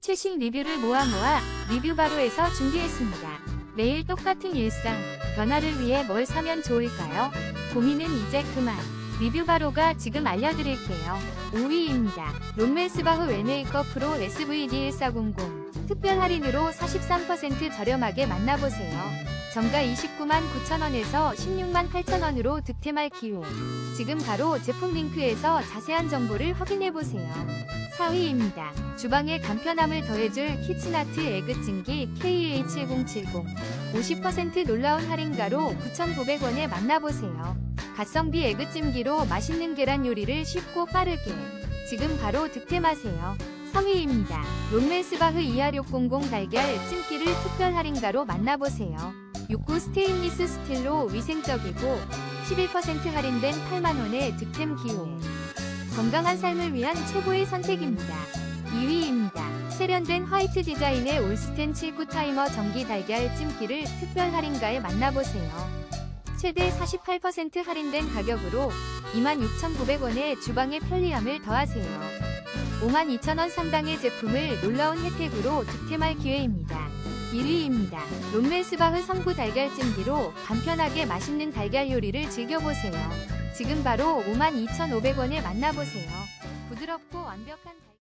최신 리뷰를 모아 모아 리뷰바로에서 준비했습니다. 매일 똑같은 일상, 변화를 위해 뭘 사면 좋을까요? 고민은 이제 그만. 리뷰바로가 지금 알려드릴게요. 5위입니다. 롬멜스바흐 웰메이커 프로 SVD1400 특별 할인으로 43% 저렴하게 만나보세요. 정가 29만 9천원에서 16만 8천원으로 득템할 기회. 지금 바로 제품 링크에서 자세한 정보를 확인해보세요. 4위입니다. 주방에 간편함을 더해줄 키친아트 에그찜기 KH1070 50% 놀라운 할인가로 9,900원에 만나보세요. 가성비 에그찜기로 맛있는 계란 요리를 쉽고 빠르게 지금 바로 득템하세요. 3위입니다. 롬멜스바흐 22600 달걀 찜기를 특별 할인가로 만나보세요. 69 스테인리스 스틸로 위생적이고 11% 할인된 8만원의 득템 기회. 건강한 삶을 위한 최고의 선택입니다. 2위입니다. 세련된 화이트 디자인의 올스텐 79 타이머 전기 달걀 찜기를 특별 할인가에 만나보세요. 최대 48% 할인된 가격으로 26,900원의 주방의 편리함을 더하세요. 52,000원 상당의 제품을 놀라운 혜택으로 득템할 기회입니다. 1위입니다. 롬멜스바흐 선구 달걀찜기로 간편하게 맛있는 달걀 요리를 즐겨보세요. 지금 바로 52,500원에 만나보세요. 부드럽고 완벽한 달걀